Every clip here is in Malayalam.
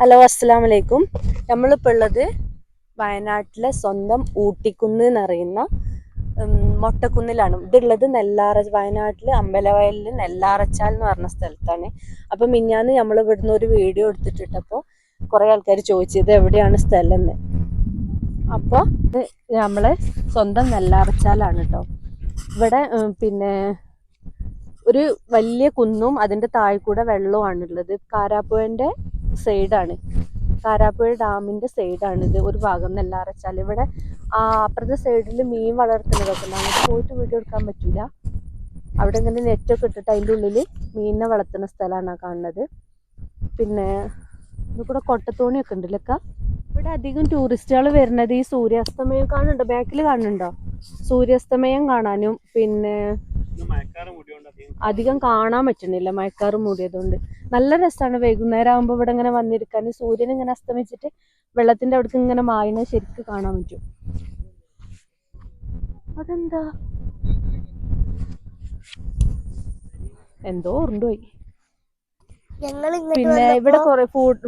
ഹലോ അസ്സാം വലൈക്കും നമ്മളിപ്പോൾ ഉള്ളത് വയനാട്ടിലെ സ്വന്തം ഊട്ടിക്കുന്ന് എന്നറിയുന്ന മൊട്ടക്കുന്നിലാണ്. ഇതുള്ളത് നെല്ലാറ വയനാട്ടിൽ അമ്പലവയലിൽ നെല്ലാറച്ചാൽ എന്ന് പറഞ്ഞ സ്ഥലത്താണ്. അപ്പം മിഞ്ഞാന്ന് നമ്മൾ ഇവിടുന്ന് ഒരു വീഡിയോ എടുത്തിട്ടിട്ടപ്പോൾ കുറേ ആൾക്കാർ ചോദിച്ചത് എവിടെയാണ് സ്ഥലം എന്ന് അപ്പോൾ നമ്മളെ സ്വന്തം നെല്ലാറച്ചാലാണ് കേട്ടോ ഇവിടെ പിന്നെ ഒരു വലിയ കുന്നും അതിന്റെ താഴെ കൂടെ വെള്ളവുമാണുള്ളത്. കാരാപ്പുഴന്റെ സൈഡാണ് കാരാപ്പുഴ ഡാമിന്റെ സൈഡാണ് ഇത്. ഒരു ഭാഗം നെല്ലാറച്ചാൽ ഇവിടെ അപ്പുറത്തെ സൈഡിൽ മീൻ വളർത്തുന്നതൊക്കെ ഉണ്ട് പോയിട്ട് വീഡിയോ എടുക്കാൻ പറ്റില്ല അവിടെ ഇങ്ങനെ നെറ്റൊക്കെ ഇട്ടിട്ട് അതിന്റെ ഉള്ളിൽ മീനിനെ വളർത്തുന്ന സ്ഥലമാണ് കാണുന്നത്. പിന്നെ ഇത് കൂടെ കൊട്ടത്തോണിയൊക്കെ ഉണ്ടല്ലൊക്കെ ലക്ക ഇവിടെ അധികം ടൂറിസ്റ്റുകൾ വരുന്നത് ഈ സൂര്യാസ്തമയം കാണുന്നുണ്ടോ? ബാക്കിൽ കാണുന്നുണ്ടോ? സൂര്യാസ്തമയം കാണാനും പിന്നെ അധികം കാണാൻ പറ്റുന്നില്ല. മഴക്കാറ് മൂടിയതുകൊണ്ട്. നല്ല രസമാണ് വൈകുന്നേരം ആകുമ്പോൾ ഇവിടെ ഇങ്ങനെ വന്നിരിക്കാൻ. സൂര്യൻ ഇങ്ങനെ അസ്തമിച്ചിട്ട് വെള്ളത്തിന്റെ അവിടേക്ക് ഇങ്ങനെ മായണ ശരിക്ക് കാണാൻ പറ്റും. അതെന്താ? എന്തോ ഉരുണ്ടുപോയി ഞങ്ങൾ പിന്നെ ഇവിടെ കുറെ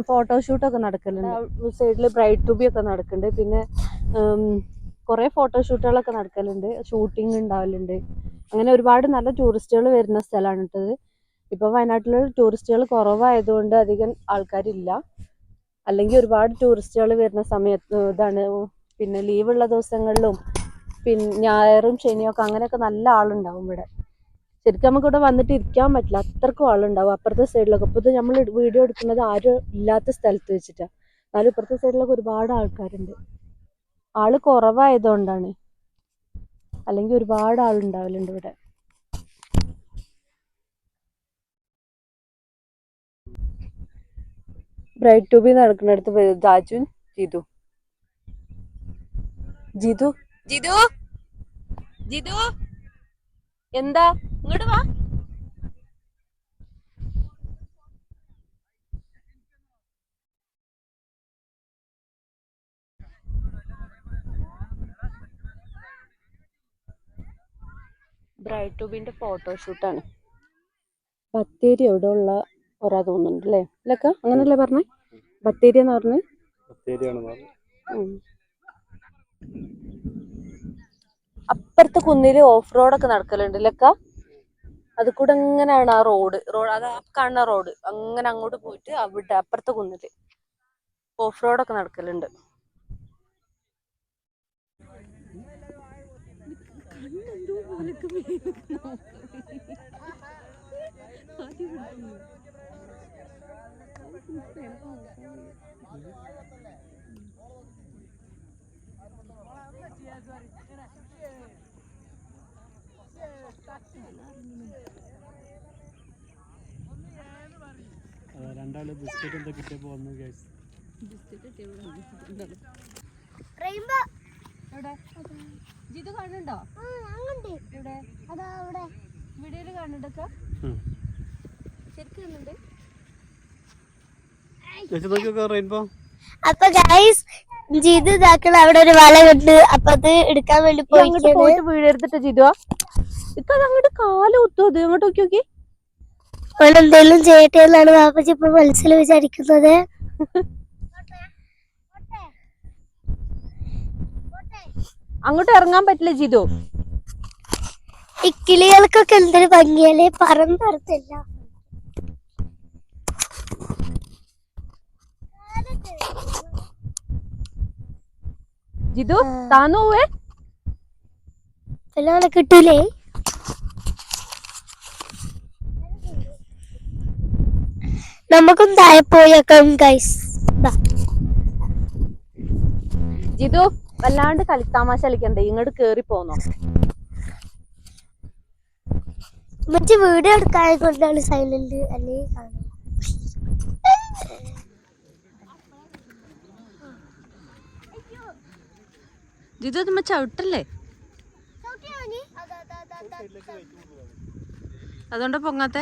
ഫോട്ടോഷൂട്ട് ഒക്കെ നടക്കലുണ്ട്. സൈഡിൽ ബ്രൈറ്റ് ടൂബി ഒക്കെ നടക്കുന്നുണ്ട് പിന്നെ കുറെ ഫോട്ടോഷൂട്ടുകളൊക്കെ നടക്കലുണ്ട്. ഷൂട്ടിംഗ് ഉണ്ടാവലുണ്ട്. അങ്ങനെ ഒരുപാട് നല്ല ടൂറിസ്റ്റുകൾ വരുന്ന സ്ഥലമാണ് ഇട്ടത് ഇപ്പൊ വയനാട്ടിൽ ടൂറിസ്റ്റുകൾ കുറവായതുകൊണ്ട് അധികം ആൾക്കാരില്ല. അല്ലെങ്കിൽ ഒരുപാട് ടൂറിസ്റ്റുകൾ വരുന്ന സമയത്ത് ഇതാണ് പിന്നെ ലീവുള്ള ദിവസങ്ങളിലും പിന്നെ ഞായറും ശനിയൊക്കെ അങ്ങനെയൊക്കെ നല്ല ആളുണ്ടാവും ഇവിടെ. ശരിക്കും നമുക്ക് ഇവിടെ വന്നിട്ട് ഇരിക്കാൻ പറ്റില്ല. അത്രക്കും ആളുണ്ടാവും. അപ്പുറത്തെ സൈഡിലൊക്കെ ഇപ്പോൾ ഇത് നമ്മൾ വീഡിയോ എടുക്കുന്നത് ആരും ഇല്ലാത്ത സ്ഥലത്ത് വെച്ചിട്ടാണ് എന്നാലും ഇപ്പുറത്തെ സൈഡിലൊക്കെ ഒരുപാട് ആൾക്കാരുണ്ട്. ആൾ കുറവായതുകൊണ്ടാണ്. അല്ലെങ്കിൽ ഒരുപാട് ആളുണ്ടാവലുണ്ട് ഇവിടെ. ബ്രൈറ്റ് ടൂബി നടക്കുന്നിടത്ത് ജാജുൻ ജിതു. ജിതു? ജിതു? ജിതു? എന്താ? ഇങ്ങോട്ട് വാ. Bright photoshoot ഫോട്ടോഷൂട്ടാണ്. ബത്തേരി എവിടെ ഉള്ള ഒരാ തോന്നുന്നുണ്ട് അല്ലേ അല്ലക്ക അങ്ങനല്ലേ പറഞ്ഞേ? ബത്തേരി എന്ന് പറഞ്ഞ്. അപ്പുറത്തെ കുന്നിൽ ഓഫ് റോഡൊക്കെ നടക്കലുണ്ട് ലക്ക? അത് കൂടെ അങ്ങനെയാണ് ആ റോഡ്? റോഡ് അത് ആ കാണുന്ന റോഡ്. അങ്ങനെ അങ്ങോട്ട് പോയിട്ട് അവിടെ അപ്പുറത്തെ കുന്നിൽ ഓഫ് റോഡൊക്കെ നടക്കലുണ്ട്. രണ്ടാൾ ബിസ്ക്കറ്റ് എന്താ കിട്ടിയപ്പോ വന്നു ഗൈസ് റെയിൻബോ ജിതു കാണുന്നുണ്ടോ? ഇവിടെ അതാ അവിടെ. വീഡിയോയിൽ കാണുന്നുണ്ടോ ശരിക്കും കാണുന്നുണ്ട്. അപ്പൊ ഗൈസ് ജിതു ഇതാക്കൾ അവിടെ ഒരു വല കണ്ട്. അപ്പൊ അത് എടുക്കാൻ വേണ്ടി പോയി പോയിട്ട് വീടെടുത്തിട്ട് ജിതുവാ. ഇപ്പൊ അങ്ങോട്ട് കാലം കുത്തു അത് അങ്ങോട്ട് നോക്കി നോക്കി. അവൾ എന്തെങ്കിലും ചെയ്യട്ടെ എന്നാണ് വാപ്പച്ചി ഇപ്പൊ മനസ്സിൽ വിചാരിക്കുന്നത്. അങ്ങോട്ട് ഇറങ്ങാൻ പറ്റില്ല ജിതു. ഈ കിളികൾക്കൊക്കെ എന്തൊരു ഭംഗിയല്ലേ? പറന്നറത്തില്ല ജിതു താന്നു പോവേ. പിന്നെ കിട്ടൂലേ? നമുക്കും താഴെ പോയേക്കാം ഗൈസ് ജിതു വല്ലാണ്ട് കളിത്താമാശ കളിക്കണ്ടേ ഇങ്ങോട്ട് കേറി പോന്നോ? മറ്റേ വീട് എടുക്കാതെ കൊണ്ടാണ് സൈലന്റ് അല്ലേ കാണും ജിതു ചവിട്ടല്ലേ അതുകൊണ്ടാ പൊങ്ങാത്തെ?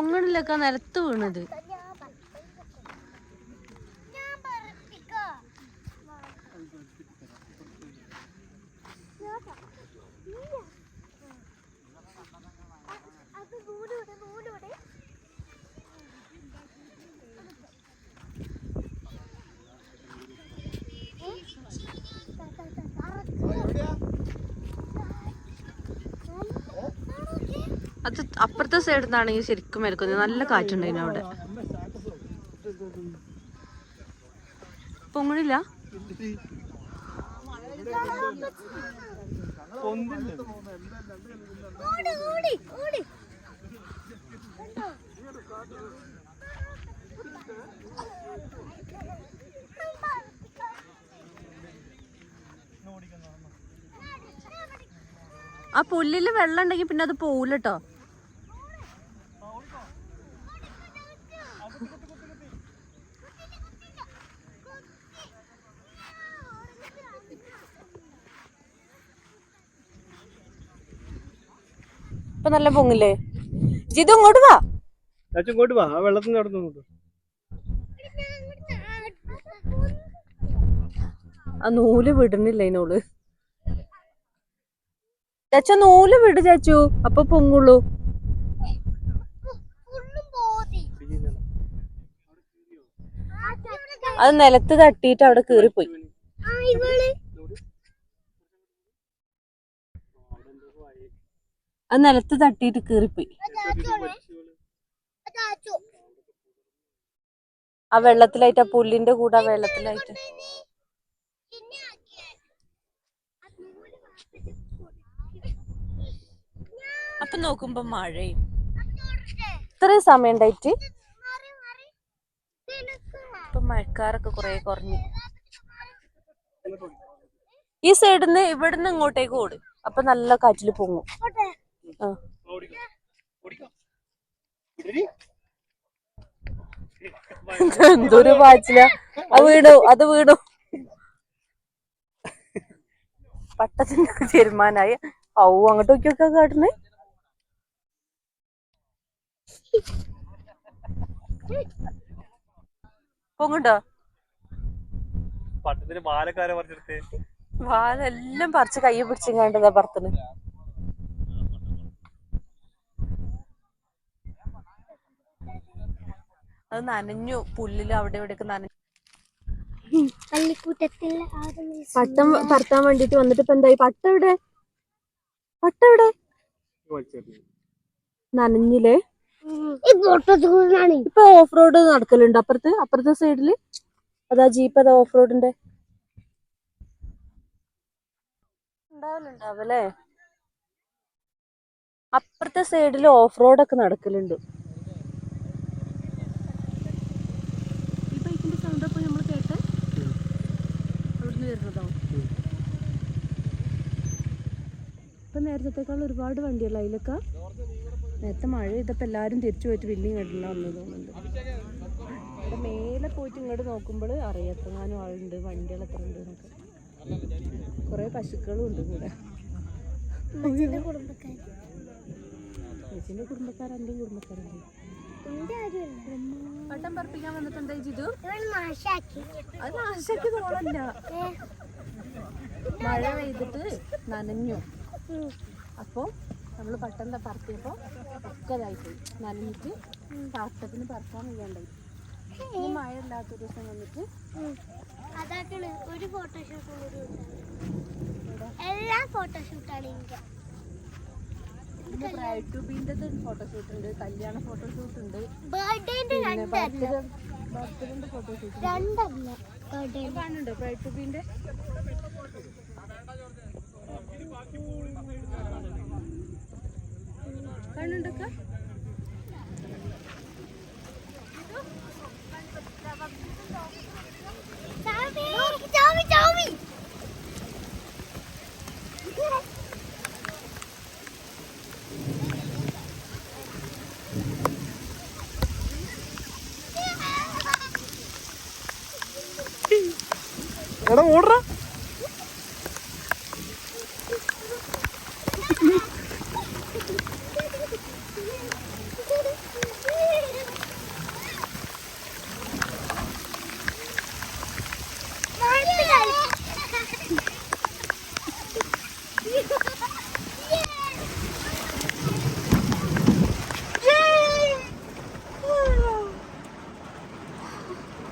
പൊങ്ങണില്ലക്ക നിലത്ത് വീണത്. അത് അപ്പുറത്തെ സൈഡിൽ നിന്നാണെങ്കിൽ ശരിക്കും മേൽക്കുന്നത് നല്ല കാറ്റുണ്ടായിരുന്നു അവിടെ. പൊങ്ങണില്ല? ആ പുല്ലിൽ വെള്ളം ഉണ്ടെങ്കിൽ പിന്നെ അത് പോവില്ല ഇപ്പൊ നല്ല പൊങ്ങില്ലേ? ജിതു ഇങ്ങോട്ട് വാ. ചാച്ചു ഇങ്ങോട്ട് വാ. ആ വെള്ളത്തിന്റെ അവിടെ ആ നൂൽ വിടുന്നില്ല അതിനോൾ ചാച്ച നൂൽ വിട് ചാച്ചു. അപ്പൊ പൊങ്ങുള്ളൂ. അത് നിലത്ത് തട്ടിയിട്ട് അവിടെ കേറിപ്പോയി ആ ഇവൾ അത് നിലത്ത് തട്ടിയിട്ട് കീറിപ്പോയി. ആ വെള്ളത്തിലായിട്ട് ആ പുല്ലിന്റെ കൂടെ ആ വെള്ളത്തിലായിട്ട്. അപ്പൊ നോക്കുമ്പോ മഴയും. ഇത്രയും സമയം ഉണ്ടായിട്ട്? ഇപ്പൊ മഴക്കാരൊക്കെ കൊറേ കുറഞ്ഞു. ഈ സൈഡിൽ നിന്ന് ഇവിടുന്ന് ഇങ്ങോട്ടേക്ക് ഓട്. അപ്പൊ നല്ല കാറ്റിൽ പൊങ്ങും. എന്തൊരു പാച്ചില അത് വീണു അത് വീണു. പട്ടത്തിന്റെ തീരുമാനായി ഔ അങ്ങോട്ട് നോക്കിയൊക്കെ കാട്ടുന്നേ. പൊങ്ങുണ്ടോ? പട്ടത്തിന് പാലക്കാരെ പറിച്ചെടുത്ത്? വാലെല്ലാം പറിച്ച് കയ്യെ പിടിച്ചിങ്ങാണ്ടതാ പറത്തിന് അത് നനഞ്ഞു പുല്ലിൽ അവിടെ ഇവിടെയൊക്കെ നനഞ്ഞു. പള്ളിക്കൂട്ടത്തിൽ പട്ടം പറത്താൻ വേണ്ടിട്ട് വന്നിട്ട് ഇപ്പൊ എന്തായി? പട്ട എവിടെ? പട്ട എവിടെ? നനഞ്ഞില്ലേ? ഇപ്പൊ ഓഫ് റോഡ് നടക്കലുണ്ട്. അപ്പുറത്ത് അപ്പുറത്തെ സൈഡിൽ അതാ ജീപ്പ് അതാ ഓഫ് റോഡിന്റെ ഉണ്ടാവലുണ്ടാവല്ലേ അപ്പുറത്തെ സൈഡിൽ ഓഫ് റോഡൊക്കെ നടക്കലുണ്ട് ഈ ബൈക്കിന്റെ സൗണ്ട് അപ്പൊ നമ്മൾ കേട്ടെ അവിടുന്ന് വരുന്നതോ ഇപ്പൊ നേരത്തേക്കാൾ ഒരുപാട് വണ്ടികൾ അതിലൊക്കെ നേരത്തെ മഴ ചെയ്തപ്പോൾ എല്ലാരും തിരിച്ചു പോയിട്ട് വലിയ കണ്ടില്ല വന്നു തോന്നുന്നുണ്ട്. അവിടെ മേലെ പോയിട്ട് ഇങ്ങോട്ട് നോക്കുമ്പോൾ അറിയാം എത്രങ്ങാനും ആളുണ്ട് വണ്ടികൾ എത്ര ഉണ്ട് എന്നൊക്കെ. കുറെ പശുക്കളും ഉണ്ട് കൂടെ. എന്റെയും കുടുംബക്കാരുണ്ട് കാര്യമല്ല പട്ടം പറപ്പിക്കാൻ വന്നിട്ടുണ്ടോ ജിതു? അത് നാശാക്കി തോളല്ല മഴ പെയ്തിട്ട് നനഞ്ഞു. അപ്പോൾ നമ്മൾ പട്ടം പറത്തിയപ്പോൾ ഒക്കെ ഇതായിപ്പോയി. നനഞ്ഞിട്ട് പാട്ടത്തിന് പറക്കാൻ വയ്യാണ്ടായി. ഈ മഴ ഇല്ലാത്ത ദിവസം വന്നിട്ട് അതാക്കണ് ഒരു ഫോട്ടോഷൂട്ട് എല്ലാ ഫോട്ടോഷൂട്ടാണ് എനിക്ക് ബ്രൈഡ് ടു ഫോട്ടോഷൂട്ട് ഉണ്ട് കല്യാണ ഫോട്ടോഷൂട്ട് ഉണ്ട്. ബർത്ത്ഡേന്റെ രണ്ടല്ല. ബർത്ത്ഡേന്റെ ഫോട്ടോഷൂട്ട് രണ്ടല്ല. ബർത്ത്ഡേ കാണുന്നുണ്ടോ ബ്രൈഡ് ടു ചാവി എടാ ഓടറാ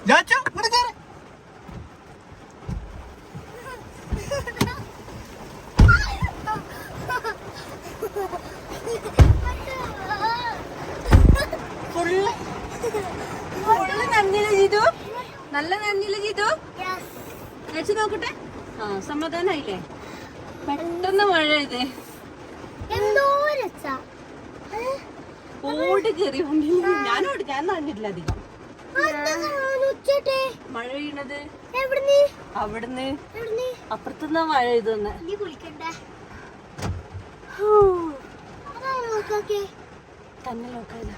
ചാച്ചു ഇങ്ങോട്ട് കേറ് നല്ല നന്ദിയില്ല ചെയ്തു കഴിച്ചു നോക്കട്ടെ ആ സമാധാനായില്ലേ? പെട്ടെന്ന് മഴ ഇത് ഓടി കയറി വണ്ടിയിൽ ഞാൻ ഓടി ഞാൻ നനഞ്ഞിട്ടില്ല അധികം. മഴ വീണത് എവിടുന്ന്? അവിടുന്ന്. അപ്പുറത്തുനിന്നാ മഴ ഇതെന്ന് തന്നെ നോക്കാതെ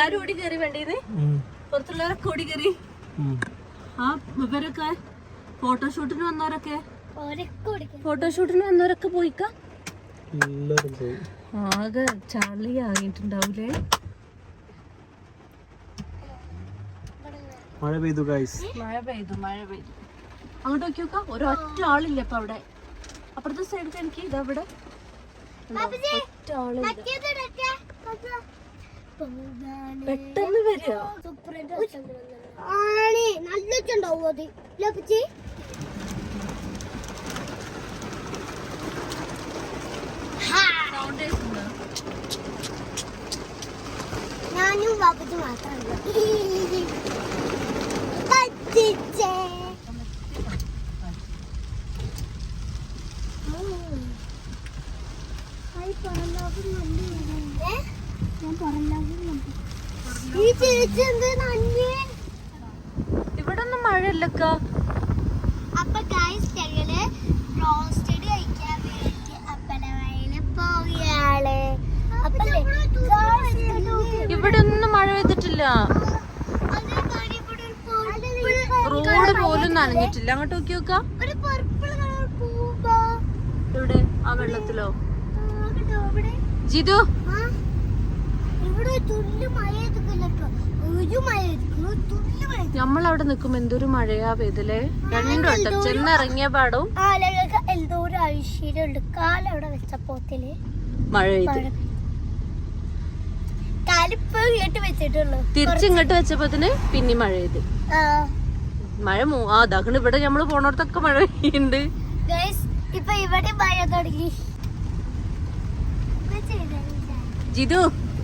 എല്ലാരും ഓടി കയറി വേണ്ടിന്ന് പുറത്തുള്ളവരൊക്കെ ഓടി കയറി ആ ഇവരൊക്കെ ഫോട്ടോഷൂട്ടിന് വന്നവരൊക്കെ? ഫോട്ടോഷൂട്ടിന് വന്നവരൊക്കെ പോയിക്ക? എല്ലാരും പോയി. ആകെ ചളി ആയിട്ടുണ്ടാവൂലേ? മഴ പെയ്തു ഗൈസ് മഴ പെയ്തു മഴ പെയ്തു. അങ്ങോട്ട് നോക്കി നോക്കാം. ഒരൊറ്റ ആളില്ല ഇപ്പൊ അവിടെ. അപ്പുറത്തെ സൈഡിൽ എനിക്ക് ഇതവിടെ. ഒറ്റ ആളില്ല. പെട്ടെന്ന് വരിക. ആണേ നല്ല ഉണ്ടാവും അത്. ലഭിച്ച് ഞാനും ബാപ്പച്ചു മാത്രമല്ല. പറ്റിച്ചേ ഞാൻ പറഞ്ഞ ഈ ചേച്ചി എന്ത് നന്ദി ഇവിടെ ഒന്നും മഴയില്ലക്ക. അപ്പൊ ഗൈസ് ഞങ്ങൾ റോസ്റ്റഡ് കഴിക്കാൻ വേണ്ടി അപ്പലവയൽ പോവുകയാണ്. അപ്പല്ലേ? ഇവിടെ ഒന്നും മഴ പെയ്തിട്ടില്ല. റോഡ് പോലും നനഞ്ഞിട്ടില്ല. അങ്ങോട്ട് നോക്കി നോക്കാം. ഒരു പർപ്പിൾ കളർ പൂവാ. ഇവിടെ ആ വെള്ളത്തിലോ? ജിതു ആ ഇവിടെ തുള്ളി മഴ കേട്ടോ ഒരു മഴ ഒരു തുള്ളി മഴ നമ്മളവിടെ നിൽക്കും എന്തൊരു മഴയാ പെയ്തല്ലേ രണ്ടു ചെന്നിറങ്ങിയ പാടവും ആളുകൾക്ക് എന്തോ ഒരു ഐശ്വര്യമുണ്ട് കാലവിടെ മഴ. പെയ്തു കാലിപ്പോ കേട്ട് വെച്ചിട്ടുള്ളൂ തിരിച്ചിങ്ങോട്ട് വെച്ചപ്പോത്തിന് പിന്നെ മഴ പെയ്ത്. മഴ മൂ ആ അതാക്കണ് ഇവിടെ നമ്മൾ പോണോടത്തൊക്കെ മഴ പെയ്യുന്നുണ്ട് ഇപ്പൊ ഇവിടെ മഴ തുടങ്ങി. ജിതു.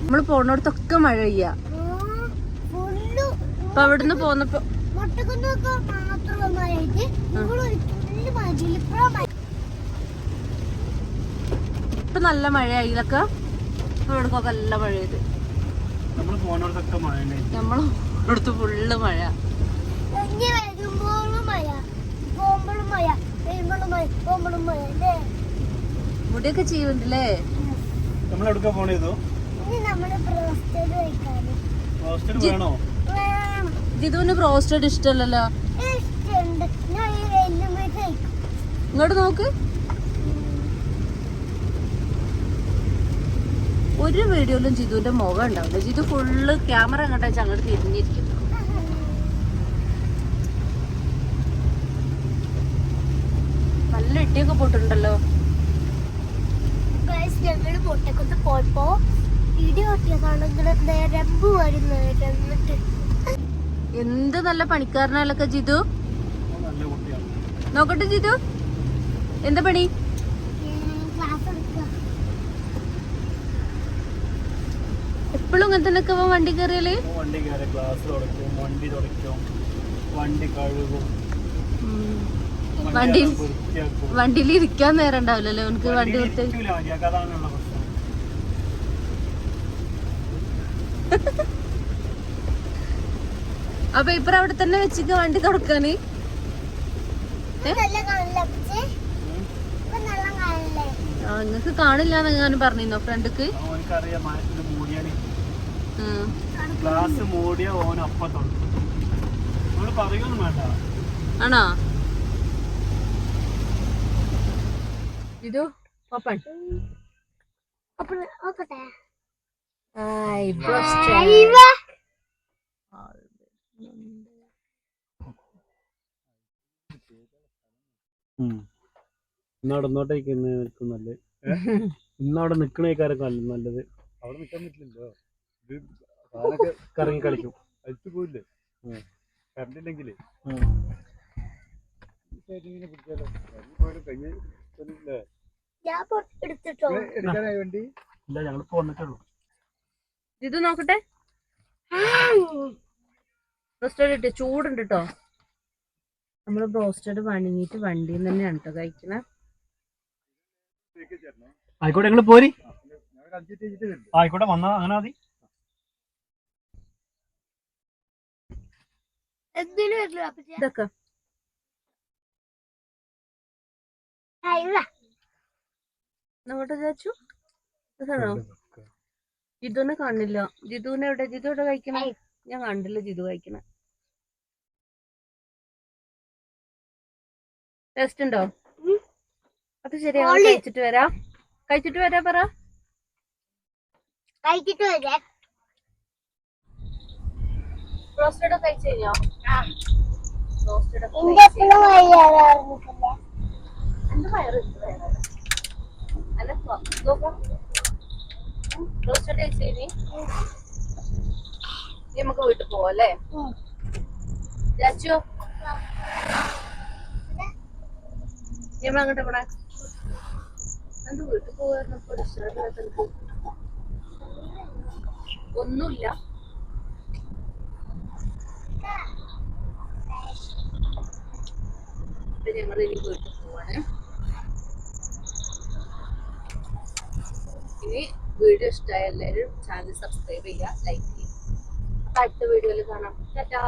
നമ്മൾ പോണോടത്തൊക്കെ മഴ പെയ്യാ അപ്പൊ അവിടുന്ന് പോന്നപ്പോ ഇപ്പൊ നല്ല മഴയായി. ഇപ്പൊ ഇവിടക്കൊക്കെ നല്ല മഴ പെയ്ത് നമ്മൾ നമ്മളടുത്ത് ഫുള്ള് മഴ. മുടിയൊക്കെ ചെയ്യുന്നുണ്ടല്ലേ? നമ്മൾ എവിടേക്കാ പോണേതോ ഇനി ജിതുവിന് ബ്രോസ്റ്റഡ് ഇഷ്ടമല്ലല്ലോ. കഴിക്കും. ഇങ്ങോട്ട് നോക്ക്. ഒരു വീഡിയോയിലും ജിതുവിന്റെ മുഖം ഉണ്ടാവില്ല. ജിതു ഫുള്ള് ക്യാമറ എങ്ങോട്ടാ വെച്ചാൽ അങ്ങോട്ട് തിരിഞ്ഞിരിക്കുന്നു. നല്ല ഇട്ടിയൊക്കെ പോയിട്ടുണ്ടല്ലോ ഗൈസ് ഞങ്ങൾ പൊട്ടക്കുന്ന് പോയപ്പോ ഇടി പൊട്ടിയതാണെങ്കിൽ നിരമ്പ് വരുന്നത് എന്നിട്ട്. എന്ത് നല്ല പണിക്കാരനല്ലൊക്കെ ജിതു? നോക്കട്ടെ ജിതു. എന്താ പണി? എപ്പോഴും ഇങ്ങനെ തന്നെ വണ്ടി കയറിയാൽ? വണ്ടി കയറി ഗ്ലാസ് തുടയ്ക്കും വണ്ടി തുടയ്ക്കും വണ്ടി കഴുകും. വണ്ടി വണ്ടിയിൽ ഇരിക്കാൻ നേരം ഉണ്ടാവില്ലല്ലോ. എനിക്ക് വണ്ടി വൃത്തി അപ്പൊ ഇപ്പൊ അവിടെ തന്നെ വെച്ചിട്ട് വണ്ടി തുടക്കാന് നല്ല കാണില്ല പക്ഷേ ഇപ്പൊ നല്ല കാണില്ലേ ആ നിങ്ങക്ക് കാണില്ല എന്നെങ്ങാനും പറഞ്ഞിരുന്നോ ഫ്രണ്ടിക്ക്? ആണോ? ഇതോ ഓപ്പൺ ഓപ്പൺ നോക്കട്ടെ ഇന്നവിടെ ഇന്നോട്ടേക്ക് നല്ലത്. ഇന്നവിടെ നിക്കണേക്കാരൊക്കെ നല്ലത്. അവിടെ നിക്കാൻ പറ്റില്ലല്ലോ. ഇത് കറങ്ങി കളിക്കും. അടുത്ത് പോയില്ലേ കറണ്ടില്ലെങ്കിലേ ഞാൻ പൊ- എടുത്തിട്ടോ? എടുക്കാനായി വണ്ടി? ഇല്ല ഞങ്ങൾ പോന്നിട്ടുള്ളൂ വന്നിട്ടുള്ളൂ ഇത് നോക്കട്ടെ. ബ്രോസ്റ്റഡ് ഇട്ട് ചൂടുണ്ട് കേട്ടോ നമ്മൾ ബ്രോസ്റ്റഡ് വണങ്ങിയിട്ട് വണ്ടിയിൽ നിന്ന് തന്നെയാണ് കേട്ടോ കഴിക്കണേ. ആയിക്കോട്ടെ ഞങ്ങൾ പോരി. ആയിക്കോട്ടെ വന്നാ അങ്ങനെ മതി. എന്തിനു വരില്ല ഇതൊക്കെ. നോട്ടെ ചാച്ചു ഇതാണോ? ജിതുവിനെ കാണില്ല. ജിതുവിനെ എവിടെ? ജിതു എവിടെ കഴിക്കണേ? ഞാൻ കണ്ടില്ല ജിതു കഴിക്കണേ. ടെസ്റ്റ് ഉണ്ടോ. അത് ശരി. കഴിച്ചിട്ട് വരാം. കഴിച്ചിട്ട് വരാ പറ. കഴിച്ചിട്ട് വരാം. റോസ്റ്റഡ് കഴിച്ചു കഴിഞ്ഞോ? റോസ്റ്റഡ് അല്ല നോക്കാം. റോസ്റ്റഡ് കഴിച്ചു കഴിഞ്ഞ് നമുക്ക് വീട്ടിൽ പോവാം അല്ലേ ചാച്ചു നമ്മൾ അങ്ങോട്ട് പോണേ എന്ത് വീട്ടിൽ പോവായിരുന്നു ഒന്നുമില്ല ഞങ്ങൾ ഇനി വീട്ടിൽ പോവാണ്. ഇനി വീഡിയോ ഇഷ്ടമായ എല്ലാവരും ചാനൽ സബ്സ്ക്രൈബ് ചെയ്യുക ലൈക്ക് ചെയ്യുക. അപ്പൊ അടുത്ത വീഡിയോയിൽ കാണാം. ടാറ്റാ.